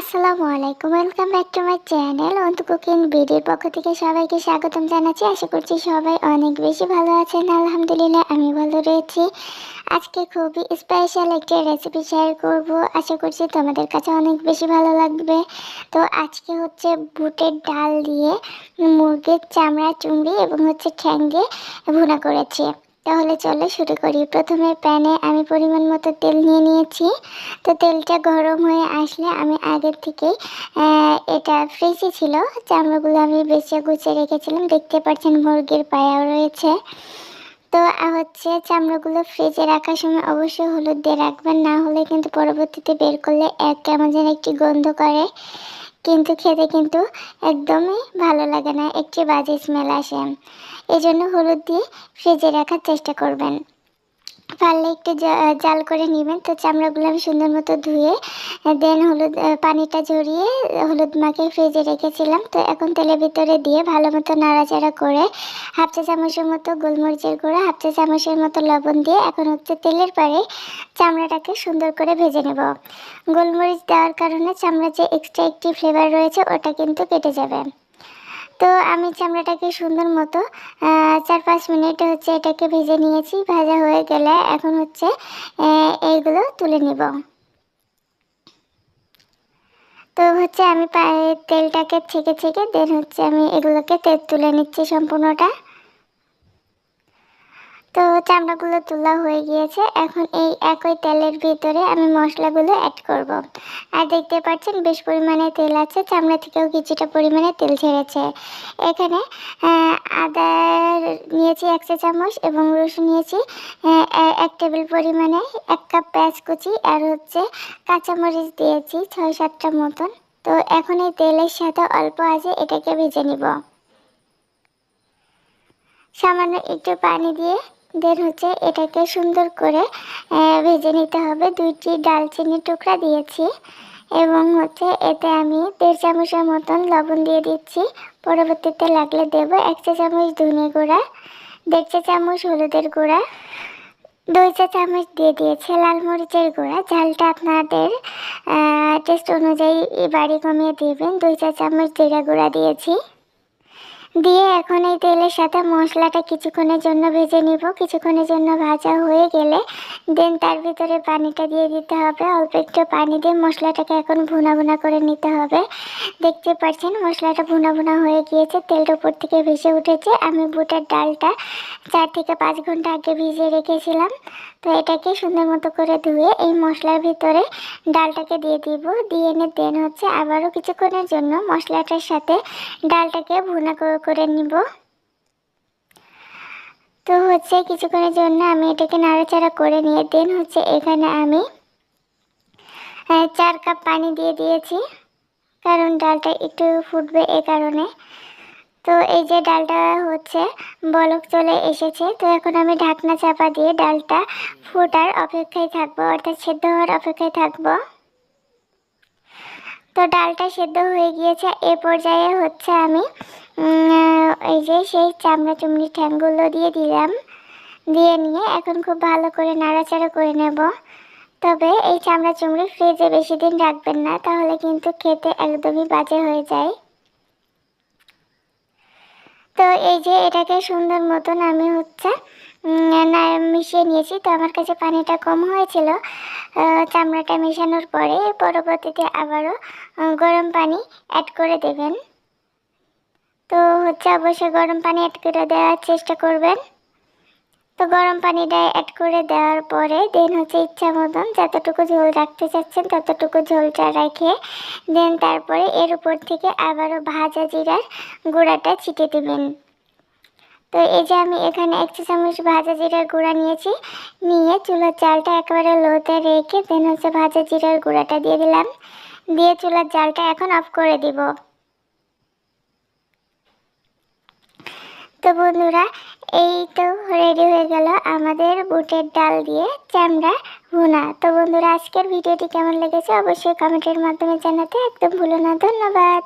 আসসালামু আলাইকুম welcome back to my channel Antu cooking বিডির পক্ষ থেকে সবাইকে স্বাগতম জানাচ্ছি। আশা করছি সবাই অনেক বেশি ভালো আছেন। আলহামদুলিল্লাহ, আমি ভালো রয়েছি। আজকে খুবই স্পেশাল একটি রেসিপি শেয়ার করব। আশা করছি তোমাদের কাছে অনেক বেশি ভালো লাগবে। তো আজকে হচ্ছে বুটের ডাল দিয়ে মুরগির চামড়া চুংড়ি এবং হচ্ছে ঠ্যাং দিয়ে ভুনা করেছি। তাহলে চলো শুরু করি। প্রথমে প্যানে আমি পরিমাণ মতো তেল নিয়ে নিয়েছি। তো তেলটা গরম হয়ে আসলে আমি আগের থেকে এটা ফ্রিজে ছিল। চামড়াগুলো আমি বেছে গুছিয়ে রেখেছিলাম। দেখতে পাচ্ছেন মুরগির পায়াও রয়েছে। তো হচ্ছে চামড়াগুলো ফ্রিজে রাখার সময় অবশ্যই হলুদ দিয়ে রাখবেন। না হলে কিন্তু পরবর্তীতে বের করলে এক কেমন যেন একটি গন্ধ করে। কিন্তু খেতে কিন্তু একদমই ভালো লাগে না, একটি বাজে স্মেল আসে। এই জন্য হলুদ দিয়ে ফ্রিজে রাখার চেষ্টা করবেন। পারলে একটু জাল করে নেবেন। তো চামড়াগুলো আমি সুন্দর মতো ধুয়ে, দেন হলুদ পানিটা ঝরিয়ে, হলুদ মাকে ফ্রিজে রেখেছিলাম। তো এখন তেলের ভিতরে দিয়ে ভালো মতো নাড়াচাড়া করে, হাফ চা চামচের মতো গোলমরিচের গুঁড়ো, হাফ চা চামচের মতো লবণ দিয়ে এখন হচ্ছে তেলের পারে চামড়াটাকে সুন্দর করে ভেজে নেব। গোলমরিচ দেওয়ার কারণে চামড়া যে এক্সট্রা একটি ফ্লেভার রয়েছে, ওটা কিন্তু কেটে যাবে। তো আমি চামড়াটাকে সুন্দর মতো চার পাঁচ মিনিট হচ্ছে এটাকে ভেজে নিয়েছি, ভাজা হয়ে গেলে এখন হচ্ছে এইগুলো তুলে নিব। তো হচ্ছে আমি তেলটাকে ছেঁকে ছেঁকে, দেন হচ্ছে আমি এগুলোকে তেল তুলে নিচ্ছি সম্পূর্ণটা। তো চামড়াগুলো তোলা হয়ে গিয়েছে। এখন এই একই তেলের ভিতরে আমি মশলাগুলো অ্যাড করব। আর দেখতে পাচ্ছেন বেশ পরিমাণে তেল আছে, চামড়া থেকেও কিছুটা পরিমাণে তেল ছেড়েছে। এখানে আদা নিয়েছি এক চা চামচ এবং রসুন নিয়েছি এক টেবিল পরিমাণে এক কাপ পেঁয়াজ কুচি আর হচ্ছে কাঁচামরিচ দিয়েছি ছয় সাতটা মতন। তো এখন এই তেলের সাথে অল্প আছে এটাকে ভেজে নিব। সামান্য একটু পানি দিয়ে দেন হচ্ছে এটাকে সুন্দর করে ভেজে নিতে হবে। দুইটি ডালচিনি টুকরা দিয়েছি এবং হচ্ছে এতে আমি দেড় চামচের মতন লবণ দিয়ে দিচ্ছি। পরবর্তীতে লাগলে দেব এক চা চামচ ধনে গুঁড়া, দেড় চা চামচ হলুদের গুঁড়া, দুই চা চামচ দিয়ে দিয়েছে লাল মরিচের গুঁড়া। ঝালটা আপনাদের টেস্ট অনুযায়ী বাড়ি কমিয়ে দেবেন। দুই চা চামচ জিরা গুঁড়া দিয়েছি। দিয়ে এখন এই তেলের সাথে মশলাটা কিছুক্ষণের জন্য ভেজে নিব। কিছুক্ষণের জন্য ভাজা হয়ে গেলে দেন তার ভিতরে পানিটা দিয়ে দিতে হবে। অল্প একটু পানি দিয়ে মশলাটাকে এখন ভুনা ভুনা করে নিতে হবে। দেখতে পাচ্ছেন মশলাটা ভুনা ভুনা হয়ে গিয়েছে, তেলটা উপর থেকে ভেসে উঠেছে। আমি বুটের ডালটা চার থেকে পাঁচ ঘণ্টা আগে ভিজিয়ে রেখেছিলাম। তো এটাকে সুন্দর মতো করে ধুয়ে এই মশলার ভিতরে ডালটাকে দিয়ে দিব। দিয়ে এনে দেন হচ্ছে আবারও কিছুক্ষণের জন্য মশলাটার সাথে ডালটাকে ভুনা করে নিব। তো হচ্ছে কিছুক্ষণের জন্য আমি এটাকে নাড়াচাড়া করে নিয়ে, দেন হচ্ছে এখানে আমি চার কাপ পানি দিয়ে দিয়েছি। কারণ ডালটা একটু ফুটবে এ কারণে। তো এই যে ডালটা হচ্ছে বলক চলে এসেছে, তো এখন আমি ঢাকনা চাপা দিয়ে ডালটা ফুটার অপেক্ষায় থাকব, অর্থাৎ সেদ্ধ হওয়ার অপেক্ষায় থাকব। তো ডালটা সেদ্ধ হয়ে গিয়েছে, এ পর্যায়ে হচ্ছে আমি এই যে সেই চামড়া চুমড়ি ঠ্যাংগুলো দিয়ে দিলাম। দিয়ে নিয়ে এখন খুব ভালো করে নাড়াচাড়া করে নেব। তবে এই চামড়া চুমড়ি ফ্রিজে বেশি দিন রাখবেন না, তাহলে কিন্তু খেতে একদমই বাজে হয়ে যায়। তো এই যে এটাকে সুন্দর মতন আমি হচ্ছে মিশিয়ে নিয়েছি, তো আমার কাছে পানিটা কম হয়েছিল। চামড়াটা মেশানোর পরে পরবর্তীতে আবারও গরম পানি অ্যাড করে দেবেন। তো হচ্ছে অবশ্যই গরম পানি অ্যাড করে দেওয়ার চেষ্টা করবেন। তো গরম পানিটা অ্যাড করে দেওয়ার পরে দেন হচ্ছে ইচ্ছা মতন যতটুকু ঝোল রাখতে চাচ্ছেন ততটুকু ঝোলটা রেখে দেন তারপরে এর উপর থেকে আবারও ভাজা জিরার গুঁড়াটা ছিটে দেবেন। তো এই যে আমি এখানে এক চামচ ভাজা জিরার গুঁড়া নিয়েছি, নিয়ে চুলার চালটা একেবারে লোতে রেখে দেন হচ্ছে ভাজা জিরার গুঁড়াটা দিয়ে দিলাম। দিয়ে চুলার জালটা এখন অফ করে দিব। তো বন্ধুরা, এই তো রেডি হয়ে গেল আমাদের বুটের ডাল দিয়ে চামড়া ভুনা। তো বন্ধুরা, আজকের ভিডিওটি কেমন লেগেছে অবশ্যই কমেন্টের মাধ্যমে জানাতে একদম ভুলো না। ধন্যবাদ।